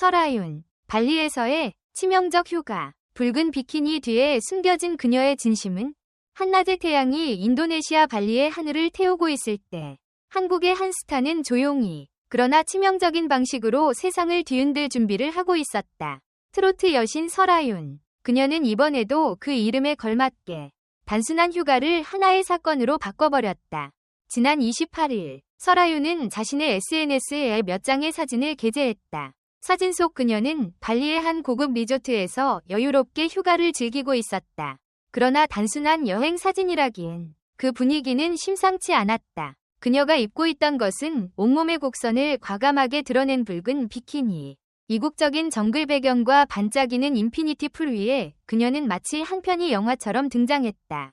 설아윤, 발리에서의 치명적 휴가, 붉은 비키니 뒤에 숨겨진 그녀의 진심은 한낮의 태양이 인도네시아 발리의 하늘을 태우고 있을 때 한국의 한 스타는 조용히 그러나 치명적인 방식으로 세상을 뒤흔들 준비를 하고 있었다. 트로트 여신 설아윤. 그녀는 이번에도 그 이름에 걸맞게 단순한 휴가를 하나의 사건으로 바꿔버렸다. 지난 28일 설아윤은 자신의 SNS에 몇 장의 사진을 게재했다. 사진 속 그녀는 발리의 한 고급 리조트에서 여유롭게 휴가를 즐기고 있었다. 그러나 단순한 여행 사진이라기엔 그 분위기는 심상치 않았다. 그녀가 입고 있던 것은 온몸의 곡선을 과감하게 드러낸 붉은 비키니. 이국적인 정글 배경과 반짝이는 인피니티 풀 위에 그녀는 마치 한 편의 영화처럼 등장했다.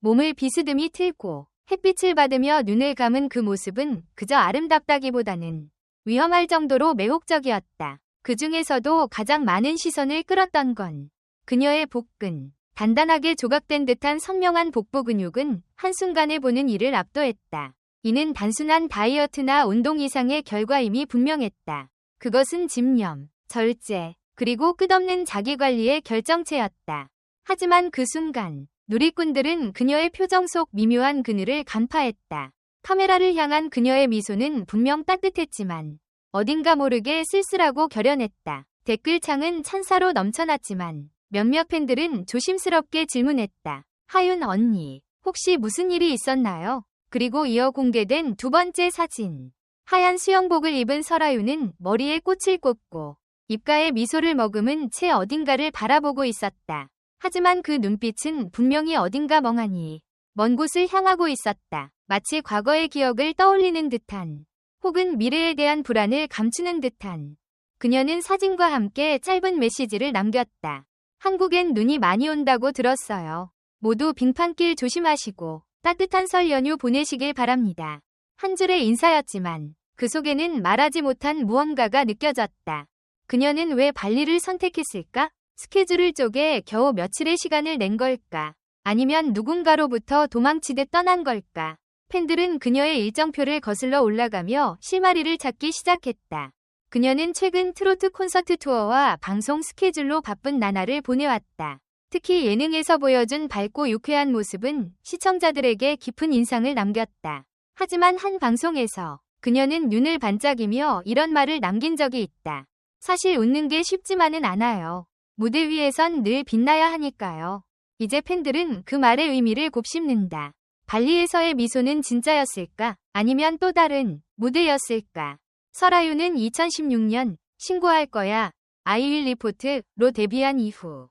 몸을 비스듬히 틀고 햇빛을 받으며 눈을 감은 그 모습은 그저 아름답다기보다는 위험할 정도로 매혹적이었다. 그 중에서도 가장 많은 시선을 끌었던 건 그녀의 복근. 단단하게 조각된 듯한 선명한 복부 근육은 한순간에 보는 이를 압도했다. 이는 단순한 다이어트나 운동 이상의 결과임이 분명했다. 그것은 집념, 절제, 그리고 끝없는 자기관리의 결정체였다. 하지만 그 순간 누리꾼들은 그녀의 표정 속 미묘한 그늘을 간파했다. 카메라를 향한 그녀의 미소는 분명 따뜻했지만 어딘가 모르게 쓸쓸하고 결연했다. 댓글창은 찬사로 넘쳐났지만 몇몇 팬들은 조심스럽게 질문했다. 하윤 언니, 혹시 무슨 일이 있었나요? 그리고 이어 공개된 두 번째 사진. 하얀 수영복을 입은 설아윤은 머리에 꽃을 꽂고 입가에 미소를 머금은 채 어딘가를 바라보고 있었다. 하지만 그 눈빛은 분명히 어딘가 멍하니 먼 곳을 향하고 있었다. 마치 과거의 기억을 떠올리는 듯한 혹은 미래에 대한 불안을 감추는 듯한 그녀는 사진과 함께 짧은 메시지를 남겼다. 한국엔 눈이 많이 온다고 들었어요. 모두 빙판길 조심하시고 따뜻한 설 연휴 보내시길 바랍니다. 한 줄의 인사였지만 그 속에는 말하지 못한 무언가가 느껴졌다. 그녀는 왜 발리를 선택했을까? 스케줄을 쪼개 겨우 며칠의 시간을 낸 걸까? 아니면 누군가로부터 도망치듯 떠난 걸까? 팬들은 그녀의 일정표를 거슬러 올라가며 실마리를 찾기 시작했다. 그녀는 최근 트로트 콘서트 투어와 방송 스케줄로 바쁜 나날을 보내왔다. 특히 예능에서 보여준 밝고 유쾌한 모습은 시청자들에게 깊은 인상을 남겼다. 하지만 한 방송에서 그녀는 눈을 반짝이며 이런 말을 남긴 적이 있다. 사실 웃는 게 쉽지만은 않아요. 무대 위에선 늘 빛나야 하니까요. 이제 팬들은 그 말의 의미를 곱씹는다. 발리에서의 미소는 진짜였을까? 아니면 또 다른 무대였을까? 설아유는 2016년 신고할 거야 아이윌 리포트로 데뷔한 이후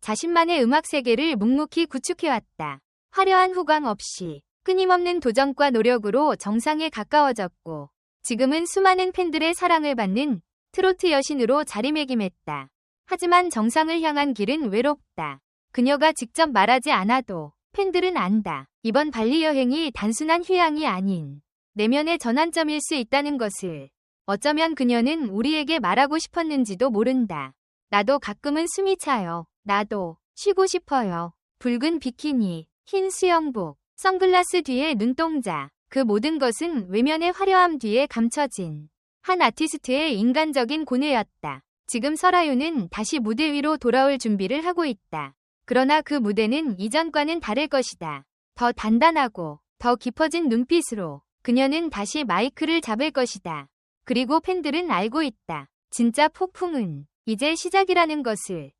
자신만의 음악 세계를 묵묵히 구축해왔다. 화려한 후광 없이 끊임없는 도전과 노력으로 정상에 가까워졌고 지금은 수많은 팬들의 사랑을 받는 트로트 여신으로 자리매김했다. 하지만 정상을 향한 길은 외롭다. 그녀가 직접 말하지 않아도 팬들은 안다. 이번 발리 여행이 단순한 휴양이 아닌 내면의 전환점일 수 있다는 것을 어쩌면 그녀는 우리에게 말하고 싶었는지도 모른다. 나도 가끔은 숨이 차요. 나도 쉬고 싶어요. 붉은 비키니, 흰 수영복, 선글라스 뒤에 눈동자. 그 모든 것은 외면의 화려함 뒤에 감춰진 한 아티스트의 인간적인 고뇌였다. 지금 설아유는 다시 무대 위로 돌아올 준비를 하고 있다. 그러나 그 무대는 이전과는 다를 것이다. 더 단단하고 더 깊어진 눈빛으로 그녀는 다시 마이크를 잡을 것이다. 그리고 팬들은 알고 있다. 진짜 폭풍은 이제 시작이라는 것을